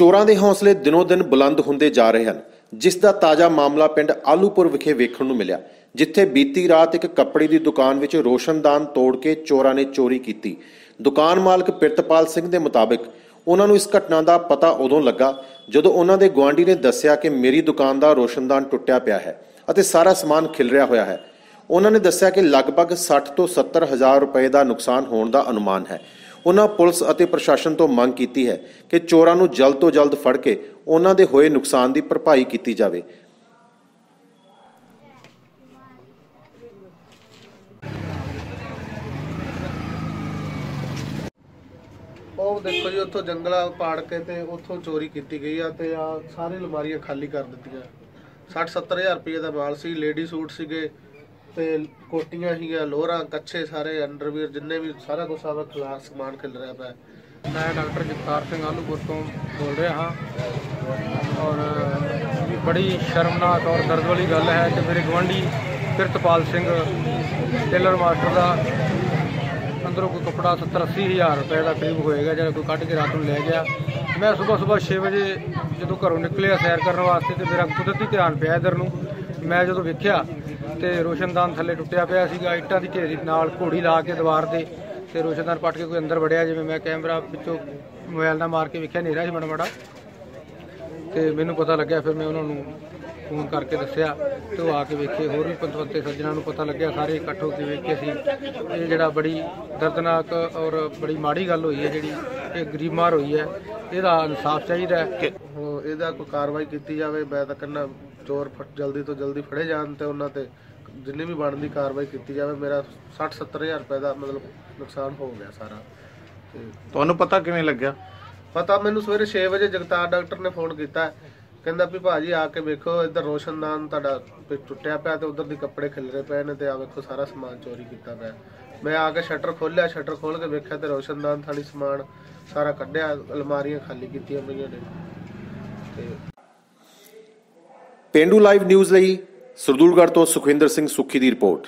ਚੋਰਾਂ ਦੇ ਹੌਸਲੇ ਦਿਨੋ-ਦਿਨ ਬੁਲੰਦ ਹੁੰਦੇ ਜਾ ਰਹੇ ਹਨ, ਜਿਸ ਦਾ ਤਾਜ਼ਾ ਮਾਮਲਾ ਪਿੰਡ ਆਲੂਪੁਰ ਵਿਖੇ ਵੇਖਣ ਨੂੰ ਮਿਲਿਆ, ਜਿੱਥੇ ਬੀਤੀ ਰਾਤ ਇੱਕ ਕੱਪੜੇ ਦੀ ਦੁਕਾਨ ਵਿੱਚ ਰੋਸ਼ਨਦਾਨ ਤੋੜ ਕੇ ਚੋਰਾਂ ਨੇ ਚੋਰੀ ਕੀਤੀ। ਦੁਕਾਨ ਮਾਲਕ ਪਿਰਤਪਾਲ ਸਿੰਘ ਦੇ ਮੁਤਾਬਕ, ਉਹਨਾਂ ਨੂੰ ਇਸ ਘਟਨਾ ਦਾ ਪਤਾ ਉਦੋਂ ਲੱਗਾ, ਜਦੋਂ ਉਹਨਾਂ ਦੇ ਗੁਆਂਢੀ ਨੇ ਦੱਸਿਆ ਕਿ ਮੇਰੀ ਦੁਕਾਨ ਦਾ ਰੋਸ਼ਨਦਾਨ ਟੁੱਟਿਆ ਪਿਆ ਹੈ ਅਤੇ ਸਾਰਾ ਸਮਾਨ ਖਿਲਰਿਆ ਹੋਇਆ ਹੈ। ਉਹਨਾਂ ਨੇ ਦੱਸਿਆ ਕਿ ਲਗਭਗ 60 ਤੋਂ 70 ਹਜ਼ਾਰ ਰੁਪਏ ਦਾ ਨੁਕਸਾਨ ਹੋਣ ਦਾ ਅਨੁਮਾਨ ਹੈ। ਉਹਨਾਂ ਪੁਲਿਸ ਅਤੇ ਪ੍ਰਸ਼ਾਸਨ ਤੋਂ ਮੰਗ ਕੀਤੀ ਹੈ ਕਿ ਚੋਰਾਂ ਨੂੰ ਜਲਦ ਤੋਂ ਜਲਦ ਫੜ ਕੇ ਉਹਨਾਂ ਦੇ ਹੋਏ ਨੁਕਸਾਨ ਦੀ ਭਰਪਾਈ ਕੀਤੀ ਜਾਵੇ। ਉਹ ਦੇਖੋ ਜੀ, ਉੱਥੋਂ ਜੰਗਲਾ ਪਾੜ ਕੇ ਤੇ ਉੱਥੋਂ ਚੋਰੀ ਕੀਤੀ ਗਈ ਆ ਤੇ ਆ ਸਾਰੀ ਅਲਮਾਰੀਆਂ ਖਾਲੀ ਕਰ ਦਿੱਤੀਆਂ। 60 70000 ਰੁਪਏ ਦਾ ਮਾਲ ਸੀ ਲੇਡੀ ਸੂਟ ਸੀਗੇ। ਤੇ ਕੋਟੀਆਂ ਸੀਗੀਆਂ, ਲੋਹਰਾਂ, ਕੱਛੇ ਸਾਰੇ ਅੰਡਰਵੀਅਰ ਜਿੰਨੇ ਵੀ, ਸਾਰਾ ਕੁਝ ਆਵਾ ਖਲਾਸ ਸਮਾਨ ਖਿਲ ਰਿਹਾ ਪਿਆ। ਮੈਂ ਡਾਕਟਰ ਜਗਤਾਰ ਸਿੰਘ ਆਲੂਪੁਰ ਤੋਂ ਬੋਲ ਰਿਹਾ ਹਾਂ। ਔਰ ਬੜੀ ਸ਼ਰਮਨਾਕ ਔਰ ਦਰਦ ਵਾਲੀ ਗੱਲ ਹੈ ਕਿ ਮੇਰੇ ਗਵਾਂਢੀ ਕਿਰਤਪਾਲ ਸਿੰਘ, ਟੇਲਰ ਮਾਸਟਰ ਦਾ ਅੰਦਰੋਂ ਕੋਈ ਕੱਪੜਾ 70 80 ਹਜ਼ਾਰ ਰੁਪਏ ਦਾ ਕਰੀਬ ਹੋਏਗਾ, ਜਿਹੜਾ ਕੋਈ ਕੱਢ ਕੇ ਰਾਤ ਨੂੰ ਲੈ ਗਿਆ। ਮੈਂ ਸਵੇਰ ਸਵੇਰ 6 ਵਜੇ ਜਦੋਂ ਘਰੋਂ ਨਿਕਲਿਆ ਸੈਰ ਕਰਨ ਵਾਸਤੇ ਤੇ ਮੇਰਾ ਕੁਦਰਤੀ ਧਿਆਨ ਪਿਆ ਇਧਰ ਨੂੰ। ਮੈਂ ਜਦੋਂ ਵੇਖਿਆ ਤੇ ਰੋਸ਼ਨਦਾਨ ਥੱਲੇ ਟੁੱਟਿਆ ਪਿਆ ਸੀਗਾ, ਇੱਟਾਂ ਦੀ ਢੇਰੀ ਨਾਲ ਘੋੜੀ ਲਾ ਕੇ ਦੀਵਾਰ ਤੇ ਤੇ ਰੋਸ਼ਨਦਾਨ ਪੱਟ ਕੇ ਕੋਈ ਅੰਦਰ ਵੜਿਆ ਜਿਵੇਂ ਮੈਂ ਕੈਮਰਾ ਵਿੱਚੋਂ ਮੋਬਾਈਲ ਨਾਲ ਮਾਰ ਕੇ ਵੇਖਿਆ, ਹਨੇਰਾ ਸੀ ਮਾੜਾ ਮਾੜਾ। ਤੇ ਮੈਨੂੰ ਪਤਾ ਲੱਗਿਆ, ਫਿਰ ਮੈਂ ਉਹਨਾਂ ਨੂੰ ਫੋਨ ਕਰਕੇ ਦੱਸਿਆ ਤੇ ਉਹ ਆ ਕੇ ਵੇਖੇ, ਹੋਰ ਵੀ ਪੰਤਵੰਤੇ ਸੱਜਣਾ ਨੂੰ ਪਤਾ ਲੱਗਿਆ, ਸਾਰੇ ਇਕੱਠ ਹੋ ਕੇ ਵੇਖੇ ਸੀ ਇਹ ਜਿਹੜਾ ਬੜੀ ਦਰਦਨਾਕ ਔਰ ਬੜੀ ਮਾੜੀ ਗੱਲ ਹੋਈ ਹੈ ਜਿਹੜੀ, ਇਹ ਗਰੀਬ ਮਾਰ ਹੋਈ ਹੈ, ਇਹਦਾ ਇਨਸਾਫ ਚਾਹੀਦਾ ਹੈ। ਇਹਦਾ ਕੋਈ ਕਾਰਵਾਈ ਕੀਤੀ ਜਾਵੇ ਮੈਂ ਤਾਂ ਕਹਿੰਦਾ ਚੋਰ ਫਟ ਜਲਦੀ ਤੋਂ ਜਲਦੀ ਫੜੇ ਜਾਣ ਤੇ ਉਹਨਾਂ ਤੇ ਜਿੰਨੀ ਵੀ ਬਣਦੀ ਕਾਰਵਾਈ ਕੀਤੀ ਜਾਵੇ ਮੇਰਾ 60 70000 ਰੁਪਏ ਦਾ ਮਤਲਬ ਨੁਕਸਾਨ ਹੋ ਗਿਆ ਸਾਰਾ। ਤੇ ਤੁਹਾਨੂੰ ਪਤਾ ਕਿਵੇਂ ਲੱਗਿਆ? ਪਤਾ ਮੈਨੂੰ ਸਵੇਰੇ 6 ਵਜੇ ਜਗਤਾਰ ਡਾਕਟਰ ਨੇ ਫੋਨ ਕੀਤਾ ਕਹਿੰਦਾ ਵੀ ਭਾਜੀ ਆ ਕੇ ਵੇਖੋ ਇੱਧਰ ਰੋਸ਼ਨਦਾਨ ਤੁਹਾਡਾ ਟੁੱਟਿਆ ਪਿਆ ਤੇ ਉਧਰ ਦੀ ਕੱਪੜੇ ਖਿਲਰੇ ਪਏ ਨੇ ਤੇ ਆ ਵੇਖੋ ਸਾਰਾ ਸਮਾਨ ਚੋਰੀ ਕੀਤਾ ਪਿਆ। ਮੈਂ ਆ ਕੇ ਸ਼ਟਰ ਖੋਲਿਆ ਸ਼ਟਰ ਖੋਲ ਕੇ ਵੇਖਿਆ ਤੇ ਰੋਸ਼ਨਦਾਨ ਥਾਲੀ ਸਮਾਨ ਸਾਰਾ ਕੱਢਿਆ ਅਲਮਾਰੀਆਂ ਖਾਲੀ ਕੀਤੀਆਂ ਪਈਆਂ ਨੇ ਤੇ ਪੇਂਡੂ ਲਾਈਵ ਨਿਊਜ਼ ਲਈ ਸਰਦੂਲਗੜ੍ਹ ਤੋਂ ਸੁਖਵਿੰਦਰ ਸਿੰਘ ਸੁੱਖੀ ਦੀ ਰਿਪੋਰਟ।